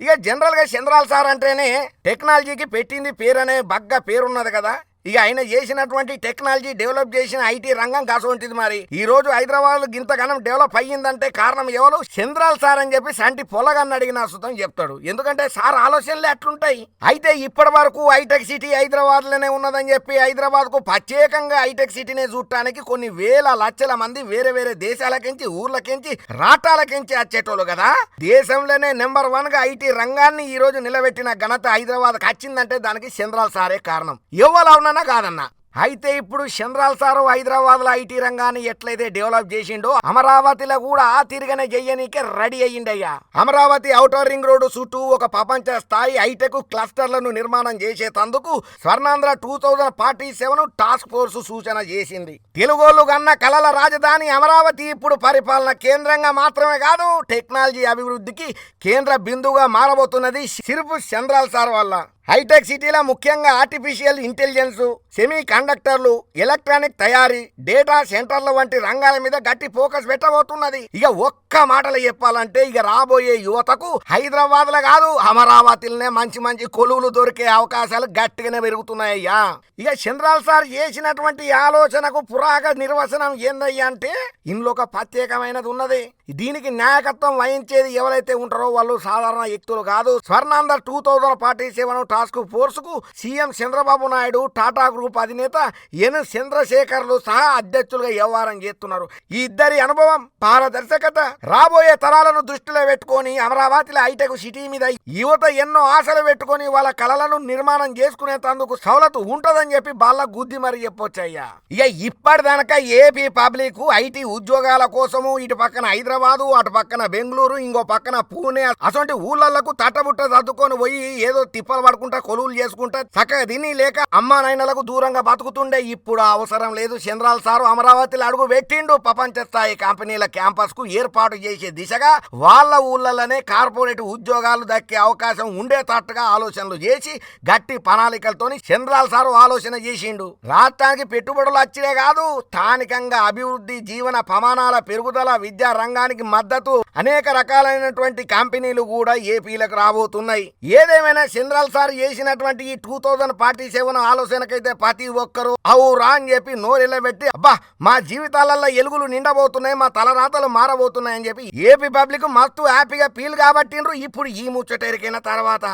ఇక జనరల్గా చంద్రాల సార్ అంటేనే టెక్నాలజీకి పెట్టింది పేరు అనే బగ్గ పేరున్నది కదా. ఇక ఆయన చేసినటువంటి టెక్నాలజీ డెవలప్ చేసిన ఐటీ రంగం కాసోంటిది మరి. ఈ రోజు హైదరాబాద్ ఇంతగానం డెవలప్ అయ్యిందంటే కారణం ఎవరు? చంద్రాల్ సార్ అని చెప్పి సంటి పొలగాన్ని అడిగిన సుతం చెప్తాడు. ఎందుకంటే సార్ ఆలోచనలే అట్లుంటాయి. అయితే ఇప్పటి వరకు హైటెక్ సిటీ హైదరాబాద్లోనే ఉన్నదని చెప్పి హైదరాబాద్కు ప్రత్యేకంగా హైటెక్ సిటీనే చూడటానికి కొన్ని వేల లక్షల మంది వేరే వేరే దేశాలకించి ఊర్లకించి రాష్ట్రాలకించి వచ్చేటోళ్ళు కదా. దేశంలోనే నెంబర్ వన్గా ఐటీ రంగాన్ని ఈ రోజు నిలబెట్టిన ఘనత హైదరాబాద్ వచ్చిందంటే దానికి చంద్రాల్ సారే కారణం. ఎవరు అవునన్నా కాదన్నా. అయితే ఇప్పుడు చంద్రాల్ సారు హైదరాబాద్లో ఐటీ రంగాన్ని ఎట్లయితే డెవలప్ చేసిండో అమరావతిలో కూడా ఆ తిరగనే చెయ్యనీకే రెడీ అయ్యిండయ్యా. అమరావతి ఔటర్ రింగ్ రోడ్డు చుట్టూ ఒక ప్రపంచ స్థాయి హైటెక్ క్లస్టర్లను నిర్మాణం చేసేటందుకు Swarnandhra two thousand forty seven task force సూచన చేసింది. తెలుగోళ్ళు కన్న కలల రాజధాని అమరావతి ఇప్పుడు పరిపాలన కేంద్రంగా మాత్రమే కాదు టెక్నాలజీ అభివృద్ధికి కేంద్ర బిందువుగా మారబోతున్నది సిరుపు చంద్రాల్ సార్ వల్ల. హైటెక్ సిటీలో ముఖ్యంగా ఆర్టిఫిషియల్ ఇంటెలిజెన్స్ సెమీ కండక్టర్లు ఎలక్ట్రానిక్ తయారీ డేటా సెంటర్ల వంటి రంగాల మీద గట్టి ఫోకస్ పెట్టబోతున్నది. ఇక ఒక్క మాటలు చెప్పాలంటే ఇక రాబోయే యువతకు హైదరాబాద్లో కాదు అమరావతిలోనే మంచి మంచి కొలువులు దొరికే అవకాశాలు గట్టిగానే పెరుగుతున్నాయ్యా. ఇక చంద్రాల్ సార్ చేసినటువంటి ఆలోచనకు పురాగ నిర్వచనం ఏందయ్యా అంటే ఇందులో ఒక ప్రత్యేకమైనది ఉన్నది. దీనికి నాయకత్వం వహించేది ఎవరైతే ఉంటారో వాళ్ళు సాధారణ వ్యక్తులు కాదు. Swarnandhra two thousand forty seven task ఫోర్స్కు CM Chandrababu Naidu Tata group అధినేత ఎన్. చంద్రశేఖర్లు సహా అధ్యక్షులుగా వ్యవహారం చేస్తున్నారు. ఈ ఇద్దరి అనుభవం పారదర్శకత రాబోయే తరాలను దృష్టిలో పెట్టుకొని అమరావతిలో హైటెక్ సిటీ మీద యువత ఎన్నో ఆశలు పెట్టుకొని వాళ్ళ కలలను నిర్మాణం చేసుకునేందుకు సవలతు ఉంటదని చెప్పి బాల గుద్ది మరి చెప్పొచ్చయ్యా. ఇక ఇప్పటిదానక ఏపీ పబ్లిక్ ఐటీ ఉద్యోగాల కోసము ఇటు పక్కన హైదరాబాద్ అటు పక్కన బెంగళూరు ఇంకో పక్కన పూణే. అసొంటి ఊళ్ళకు తట్టబుట్ట సర్దుకొని పోయి ఏదో తిప్పలు పడుకుంటా కొలువులు చేసుకుంటా చక్కగా తిని లేక అమ్మా నాయనలకు దూరంగా బతుకుతుండే. ఇప్పుడు అవసరం లేదు. చంద్రాల సారు అమరావతిలో అడుగు పెట్టిండు. ప్రపంచ స్థాయి కంపెనీల క్యాంపస్కు ఏర్పాటు చేసే దిశగా వాళ్ళ ఊళ్ళలోనే కార్పొరేట్ ఉద్యోగాలు దక్కే అవకాశం ఉండేటట్టుగా ఆలోచనలు చేసి గట్టి ప్రణాళికలతోని చంద్రాల సారు ఆలోచన చేసిండు. రాష్ట్రానికి పెట్టుబడులు వచ్చినే కాదు స్థానికంగా అభివృద్ధి జీవన ప్రమాణాల పెరుగుదల విద్యా రంగానికి మద్దతు. అనేక రకాలైనటువంటి కంపెనీలు కూడా ఏపీలకు రాబోతున్నాయి. ఏదేమైనా చంద్రాల్ సార్ చేసినటువంటి ఈ టూ థౌజండ్ ఫార్టీ సెవెన్ ఆలోచనకైతే ప్రతి ఒక్కరూ అవురా అని చెప్పి నోరెళ్ళబెట్టి అబ్బా మా జీవితాలలో ఎలుగులు నిండబోతున్నాయి మా తలరాతలు మారబోతున్నాయి అని చెప్పి ఏపీ పబ్లిక్ మస్తు హ్యాపీగా ఫీల్ కాబట్టిండ్రు. ఇప్పుడు ఈ ముచ్చటెరికైన తర్వాత.